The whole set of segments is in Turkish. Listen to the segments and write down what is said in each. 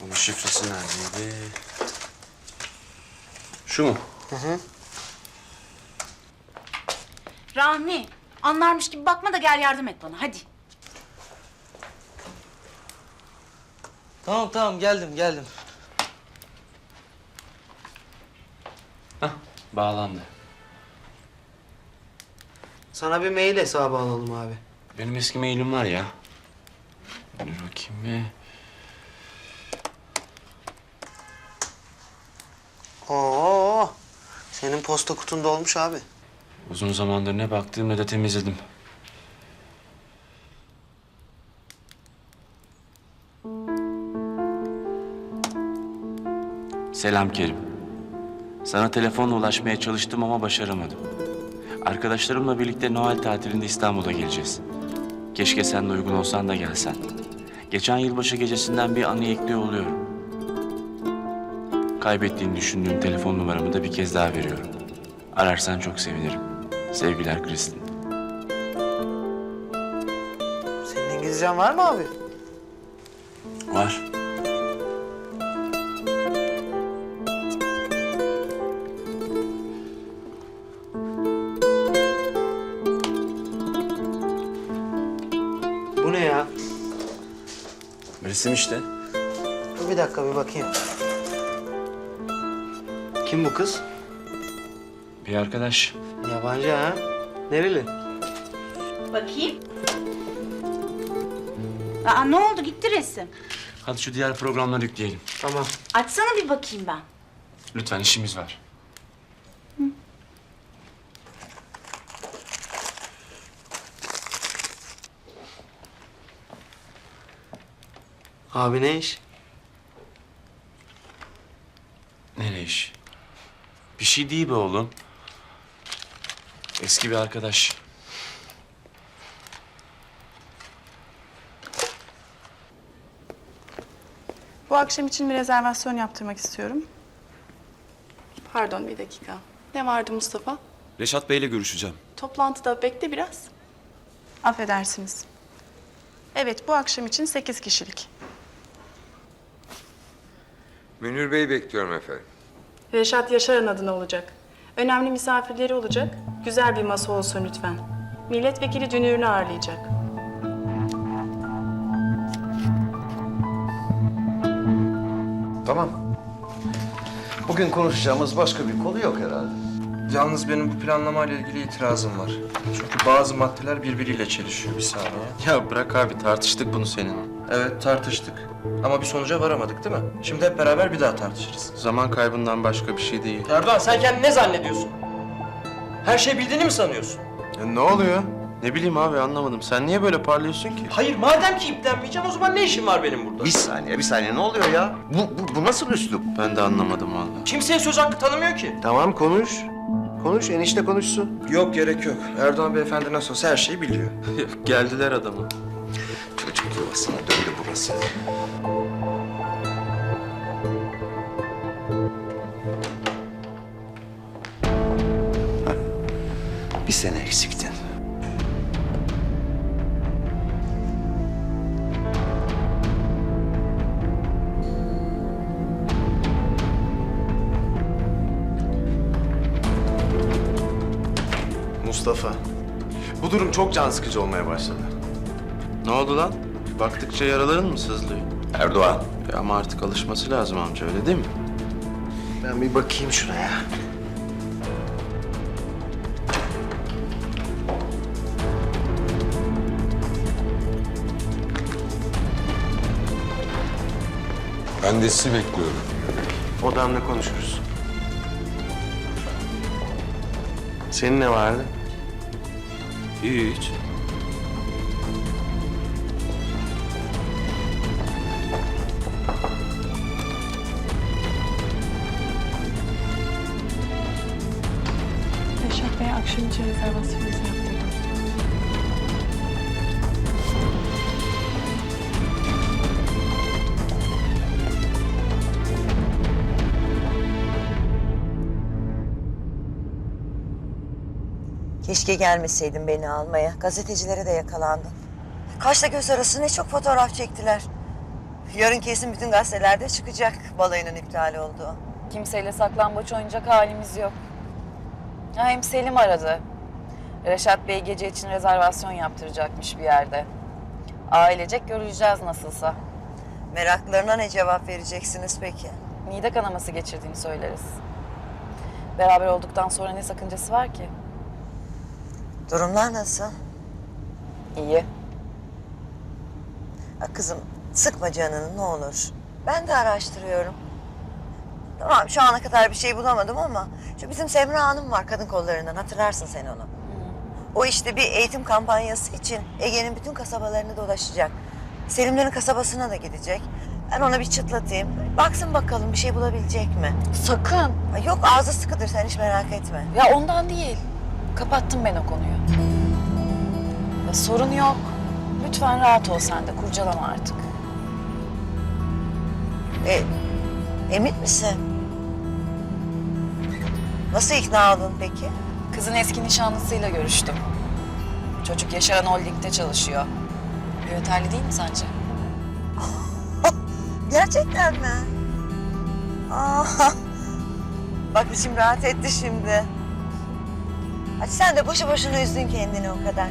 Bunun şifresi neredeydi? Şu mu? Rahmi, anlarmış gibi bakma da gel yardım et bana hadi. Tamam tamam geldim geldim. Hah, bağlandı. Sana bir mail hesabı alalım abi. Benim eski mailim var ya. Dur bakayım bir. Oo, senin posta kutunda olmuş abi. Uzun zamandır ne baktım ne de temizledim. Selam Kerim. Sana telefonla ulaşmaya çalıştım ama başaramadım. Arkadaşlarımla birlikte Noel tatilinde İstanbul'a geleceğiz. Keşke sen de uygun olsan da gelsen. Geçen yılbaşı gecesinden bir anı ekliyor oluyorum. Kaybettiğini düşündüğüm telefon numaramı da bir kez daha veriyorum. Ararsan çok sevinirim. Sevgiler Kristin. Senin İngilizcen var mı abi? Var. Bu ne ya? Resim işte. Dur bir dakika bir bakayım. Kim bu kız? Bir arkadaş. Yabancı ha? Nereli? Bakayım. Aa, ne oldu gitti resim. Hadi şu diğer programları yükleyelim. Tamam. Açsana bir bakayım ben. Lütfen işimiz var. Abi ne iş? Nereye iş? Bir şey değil be oğlum. Eski bir arkadaş. Bu akşam için bir rezervasyon yaptırmak istiyorum. Pardon bir dakika. Ne vardı Mustafa? Reşat Bey'le görüşeceğim. Toplantıda bekle biraz. Affedersiniz. Evet bu akşam için sekiz kişilik. Münir Bey'i bekliyorum efendim. Reşat Yaşar'ın adına olacak. Önemli misafirleri olacak. Güzel bir masa olsun lütfen. Milletvekili dünürünü ağırlayacak. Tamam. Bugün konuşacağımız başka bir konu yok herhalde. Yalnız benim bu planlamayla ilgili itirazım var. Çünkü bazı maddeler birbiriyle çelişiyor bir saniye. Ya bırak abi tartıştık bunu senin. Evet tartıştık. Ama bir sonuca varamadık değil mi? Şimdi hep beraber bir daha tartışırız. Zaman kaybından başka bir şey değil. Erdoğan sen kendini ne zannediyorsun? Her şey bildiğini mi sanıyorsun? Ya ne oluyor? Ne bileyim abi anlamadım. Sen niye böyle parlıyorsun ki? Hayır madem ki iplenmeyeceğim o zaman ne işin var benim burada? Bir saniye, bir saniye ne oluyor ya? Bu, bu, bu nasıl üslup? Ben de anlamadım vallahi. Kimseye söz hakkı tanımıyor ki. Tamam konuş. Konuş, enişte konuşsun. Yok gerek yok. Erdoğan beyefendi nasıl olsa her şeyi biliyor. Geldiler adamı. Yuvasına döndü burası. Hah, Bir sene eksiktin. Mustafa, bu durum çok can sıkıcı olmaya başladı. Ne oldu lan? Baktıkça yaraların mı sızlıyor? Erdoğan. Ya ama artık alışması lazım amca öyle değil mi? Ben bir bakayım şuraya. Ben de sizi bekliyorum. Odamda konuşuruz. Senin ne vardı? Hiç. İçin rezervasyonunuzu yaptırdım. Keşke gelmeseydin beni almaya. Gazetecilere de yakalandın. Kaşla göz arası ne çok fotoğraf çektiler. Yarın kesin bütün gazetelerde çıkacak balayının iptal olduğu. Kimseyle saklambaç oynayacak halimiz yok. Ha, hem Selim aradı. Reşat Bey gece için rezervasyon yaptıracakmış bir yerde. Ailecek görüleceğiz nasılsa. Meraklarına ne cevap vereceksiniz peki? Mide kanaması geçirdiğini söyleriz. Beraber olduktan sonra ne sakıncası var ki? Durumlar nasıl? İyi. Ha, kızım sıkma canını ne olur. Ben de araştırıyorum. Tamam şu ana kadar bir şey bulamadım ama şu bizim Semra Hanım var kadın kollarından hatırlarsın sen onu. O işte bir eğitim kampanyası için Ege'nin bütün kasabalarını dolaşacak. Selimlerin kasabasına da gidecek. Ben ona bir çıtlatayım. Baksın bakalım bir şey bulabilecek mi? Sakın. Yok ağzı sıkıdır sen hiç merak etme. Ya ondan değil. Kapattım ben o konuyu. Ya sorun yok. Lütfen rahat ol sen de. Kurcalama artık. E, emin misin? Nasıl ikna oldun peki? Kızın eski nişanlısıyla görüştüm. Çocuk Yaşaran Holding'de çalışıyor. Yeterli değil mi sence? Gerçekten mi? Aa, bak içim rahat etti şimdi. Hadi sen de boşu boşuna üzdün kendini o kadar.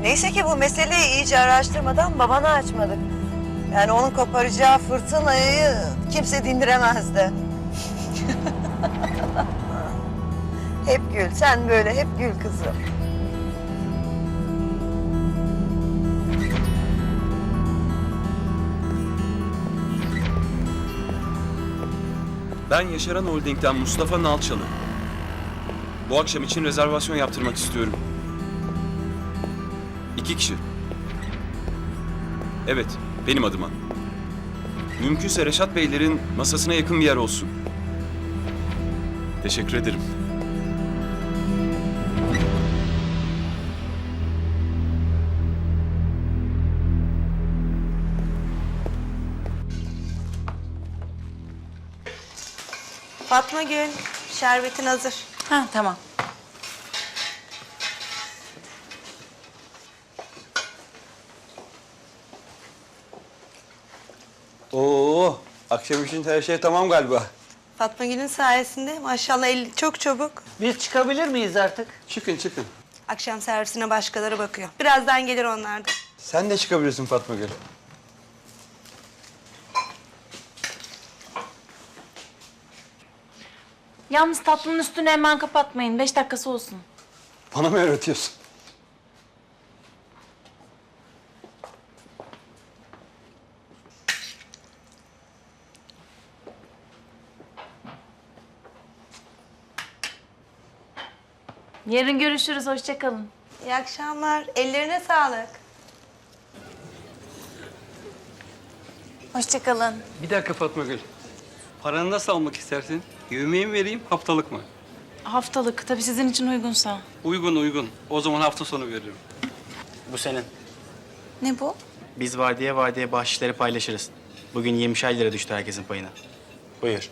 Neyse ki bu meseleyi iyice araştırmadan babana açmadık. Yani onun koparacağı fırtınayı kimse dindiremezdi. hep gül, sen böyle hep gül kızım. Ben Yaşaran Holding'den Mustafa Nalçalı. Bu akşam için rezervasyon yaptırmak istiyorum. İki kişi. Evet, benim adıma. Mümkünse Reşat Beylerin masasına yakın bir yer olsun. Teşekkür ederim. Fatma Gül, şerbetin hazır. Ha tamam. Oo, akşam için her şey tamam galiba. Fatma Gül'ün sayesinde maşallah eli çok çabuk. Biz çıkabilir miyiz artık? Çıkın çıkın. Akşam servisine başkaları bakıyor. Birazdan gelir onlar da. Sen de çıkabilirsin Fatma Gül. Yalnız tatlının üstünü hemen kapatmayın. Beş dakikası olsun. Bana mı öğretiyorsun? Yarın görüşürüz. Hoşça kalın. İyi akşamlar. Ellerine sağlık. Hoşça kalın. Bir dakika Fatma Gül. Paranı nasıl almak istersin? Yevmiye mi vereyim, haftalık mı? Haftalık. Tabii sizin için uygunsa. Uygun uygun. O zaman hafta sonu veririm. Bu senin. Ne bu? Biz vadiye vadiye bahşişleri paylaşırız. Bugün 20'şer lira düştü herkesin payına. Buyur.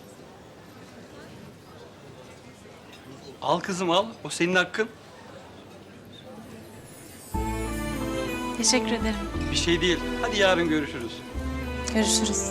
Al kızım al. O senin hakkın. Teşekkür ederim. Bir şey değil. Hadi yarın görüşürüz. Görüşürüz.